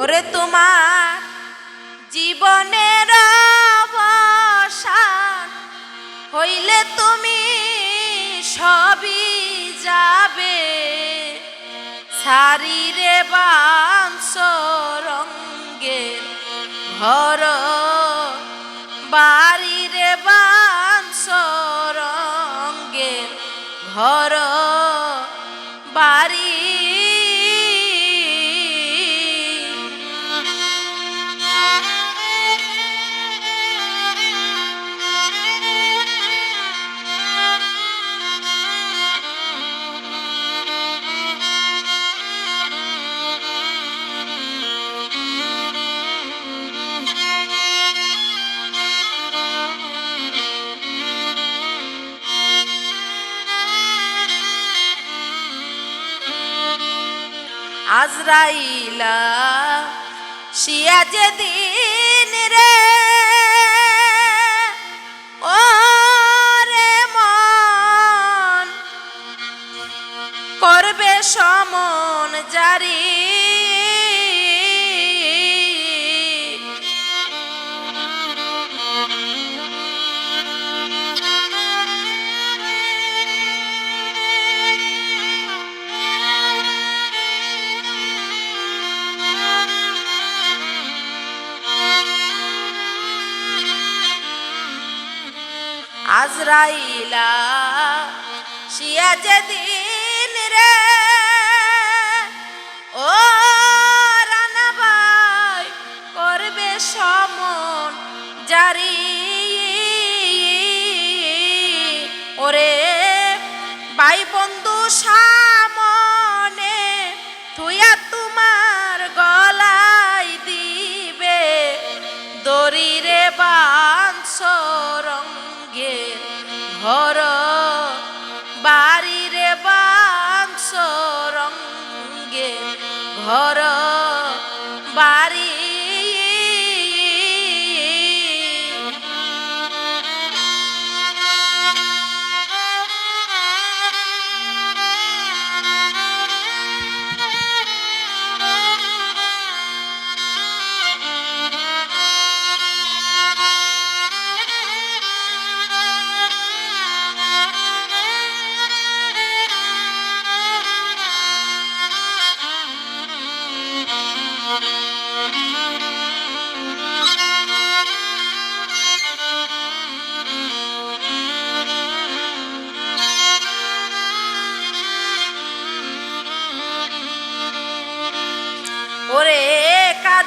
ওরে তোমার জীবনের অবসান হইলে তুমি সবই যাবে। শারীরে বাংশ রঙ্গের ঘর বাড়িরে বাংশ রঙ্গের ঘর আজরাইলা শিয়া যেদিন রে ও রে মন করবে সমন জারি আজরাইলা শিয়া যেদিন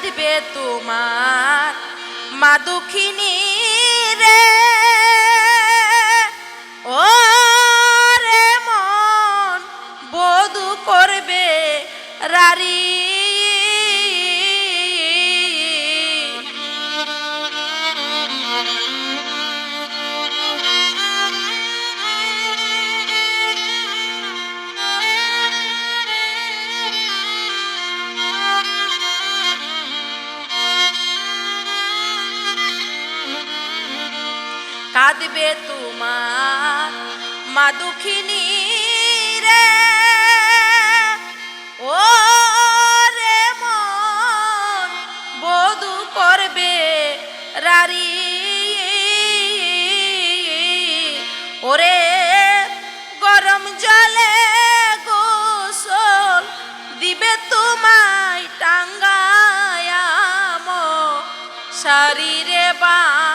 কাঁদবে তোমার মা দুঃখিনী রে। ও রে মন বধু করবে রারি কাঁদবে তোমার, মা দুঃখিনী রে। ও রে মন, বধু করবে রারি ওরে গরম জলে গোসল দিবে তোমায় টাঙ্গায়াম শরীরে বাংশ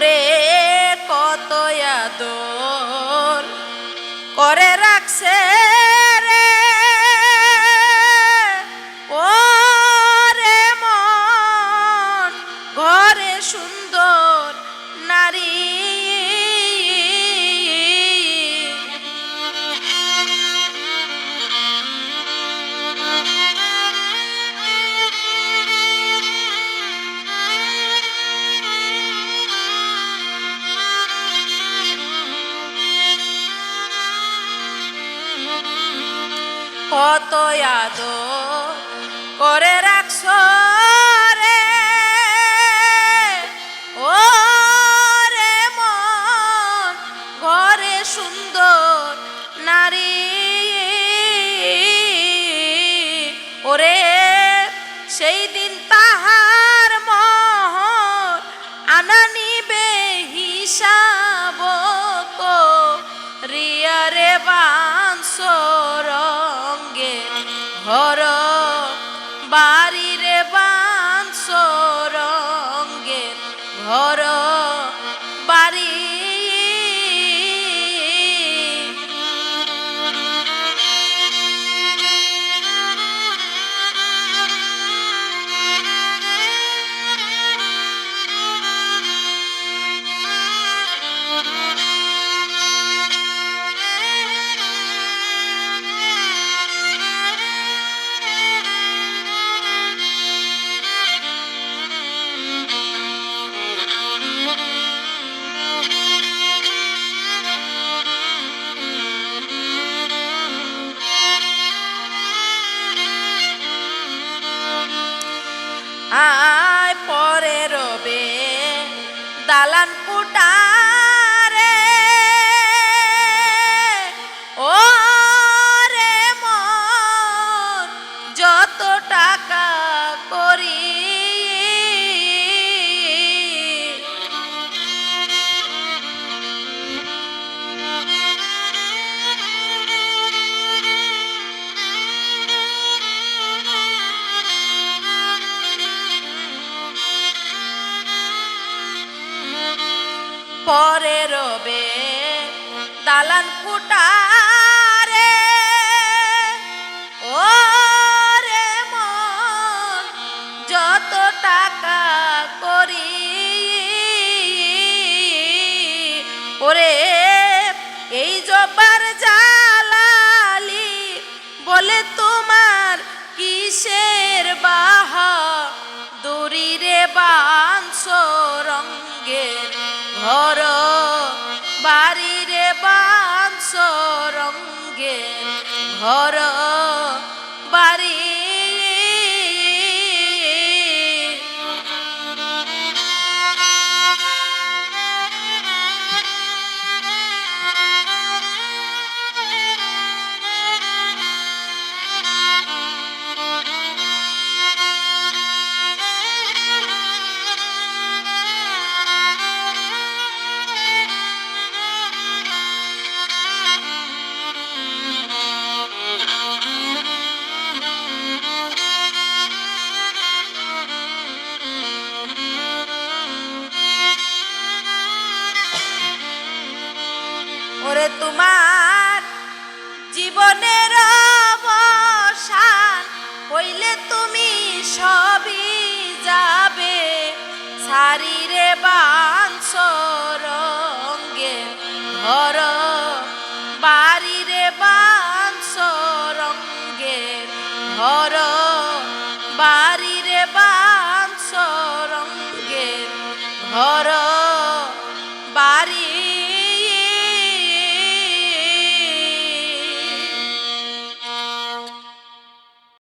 ওরে কত করে রাখছে আদর করে ঘর বাড়ি। আয় দালান পরে রবে দালান কুটারে। ও রে যত টাকা করি, ওরে এই জবার জালালি, বলে তোমার কিসের বাহা? দড়িরে বাংশ জীবনের অবসান হইলে তুমি সবই যাবে। সারিরে বাংশ রঙ্গে ঘর